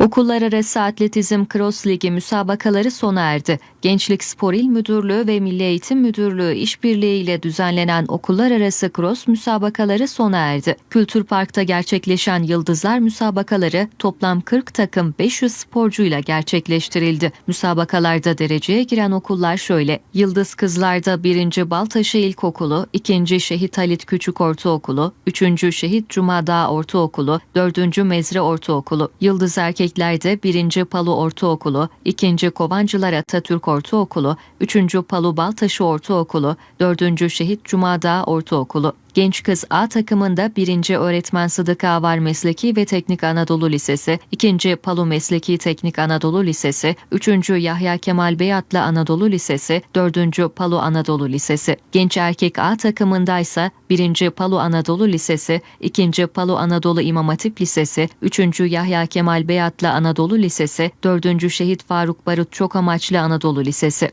Okullar arası atletizm cross ligi müsabakaları sona erdi. Gençlik Spor İl Müdürlüğü ve Milli Eğitim Müdürlüğü işbirliğiyle düzenlenen okullar arası cross müsabakaları sona erdi. Kültür Park'ta gerçekleşen Yıldızlar müsabakaları toplam 40 takım 500 sporcuyla gerçekleştirildi. Müsabakalarda dereceye giren okullar şöyle. Yıldız Kızlar'da 1. Baltaşı İlkokulu, 2. Şehit Halit Küçük Ortaokulu, 3. Şehit Cumadağ Ortaokulu, 4. Mezre Ortaokulu, Yıldız Erkekler'de 1. Palu Ortaokulu, 2. Kovancılar Atatürk Ortaokulu, 3. Palu Baltaşı Ortaokulu, 4. Şehit Cumadağ Ortaokulu. Genç Kız A takımında 1. Öğretmen Sıdık Avar Mesleki ve Teknik Anadolu Lisesi, 2. Palu Mesleki Teknik Anadolu Lisesi, 3. Yahya Kemal Beyatlı Anadolu Lisesi, 4. Palu Anadolu Lisesi. Genç Erkek A takımında ise 1. Palu Anadolu Lisesi, 2. Palu Anadolu İmam Hatip Lisesi, 3. Yahya Kemal Beyatlı Anadolu Lisesi, 4. Şehit Faruk Barut Çok Amaçlı Anadolu Lisesi.